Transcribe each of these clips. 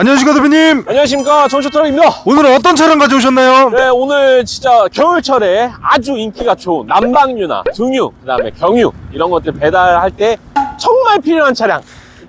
안녕하십니까 대표님. 안녕하십니까. 정초트럭입니다 오늘 은 어떤 차량 가져오셨나요? 네 오늘 진짜 겨울철에 아주 인기가 좋은 난방유나 등유 그 다음에 경유 이런 것들 배달할 때 정말 필요한 차량.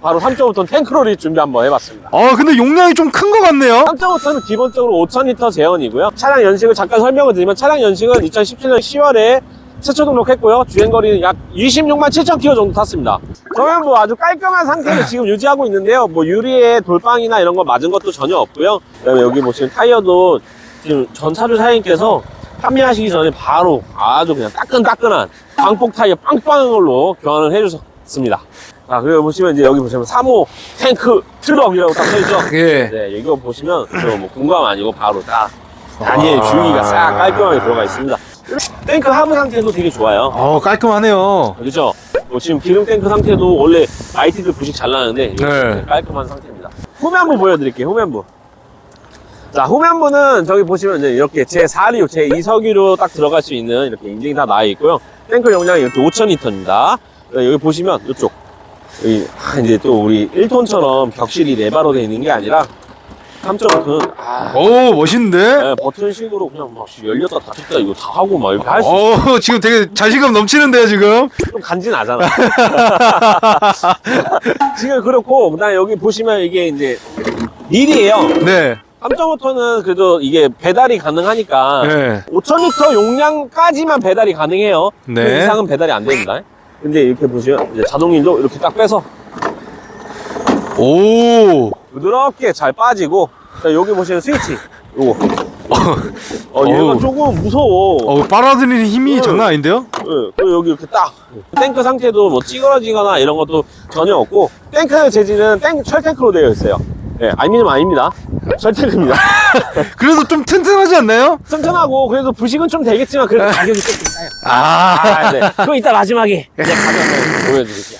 바로 3.5톤 탱크로리 준비 한번 해봤습니다. 아 근데 용량이 좀 큰 것 같네요. 3.5톤은 기본적으로 5,000리터 제원이고요. 차량 연식을 잠깐 설명을 드리면 차량 연식은 2017년 10월에 최초 등 록했고요. 주행거리는 약 26만 7천 킬로 정도 탔습니다. 저는 뭐 아주 깔끔한 상태로 지금 유지하고 있는데요. 뭐 유리에 돌빵이나 이런 거 맞은 것도 전혀 없고요. 그다음에 여기 보시면 타이어도 지금 전 차주 사장님께서 판매하시기 전에 바로 아주 그냥 따끈따끈한 광폭 타이어 빵빵한 걸로 교환을 해주셨습니다. 자 그리고 보시면 이제 여기 보시면 3호 탱크 트럭이라고 딱 써있죠? 예. 네, 이거 보시면 저뭐 공감 아니고 바로 딱 다니엘 주위가 싹 깔끔하게 들어가 있습니다. 탱크 하부 상태도 되게 좋아요. 어 깔끔하네요 그렇죠? 뭐 지금 기름 탱크 상태도 원래 IT들 부식 잘 나는데 네. 깔끔한 상태입니다. 후면부 보여드릴게요. 후면부. 자, 후면부는 저기 보시면 이제 이렇게 제 4류, 제 2석유로 딱 들어갈 수 있는 이렇게 인증이 다 나와 있고요. 탱크 용량이 이렇게 5,000리터입니다. 여기 보시면 이쪽 여기 아, 이제 또 우리 1톤처럼 격실이 레바로 되어 있는 게 아니라 3.5톤은 아, 오 멋있는데? 네, 버튼식으로 그냥 막 열렸다 닫혔다 이거 다 하고 막 이렇게 할 수 있어. 어 지금 되게 자신감 넘치는데요 지금 좀 간지나잖아. 지금 그렇고, 그 다음에 여기 보시면 이게 이제 밀이에요. 네 3.5톤은 그래도 이게 배달이 가능하니까 네. 5,000리터 용량까지만 배달이 가능해요. 네. 그 이상은 배달이 안 됩니다. 근데 이렇게 보시면 이제 자동일도 이렇게 딱 빼서 오 부드럽게 잘 빠지고, 자, 여기 보시면 스위치. 요거. 어, 얘가 어우. 조금 무서워. 어, 빨아들이는 힘이 응. 장난 아닌데요? 네, 그리고 여기 이렇게 딱 탱크 상태도 뭐 찌그러지거나 이런 것도 전혀 없고 탱크 재질은 탱, 철탱크로 되어 있어요 네, 알미늄 아닙니다 철탱크입니다 그래도 좀 튼튼하지 않나요? 튼튼하고 그래도 부식은 좀 되겠지만 그래도 가격이 좀 비싸요 아 아, 네. 그거 이따 마지막에 이제 가격 한번 보여드릴게요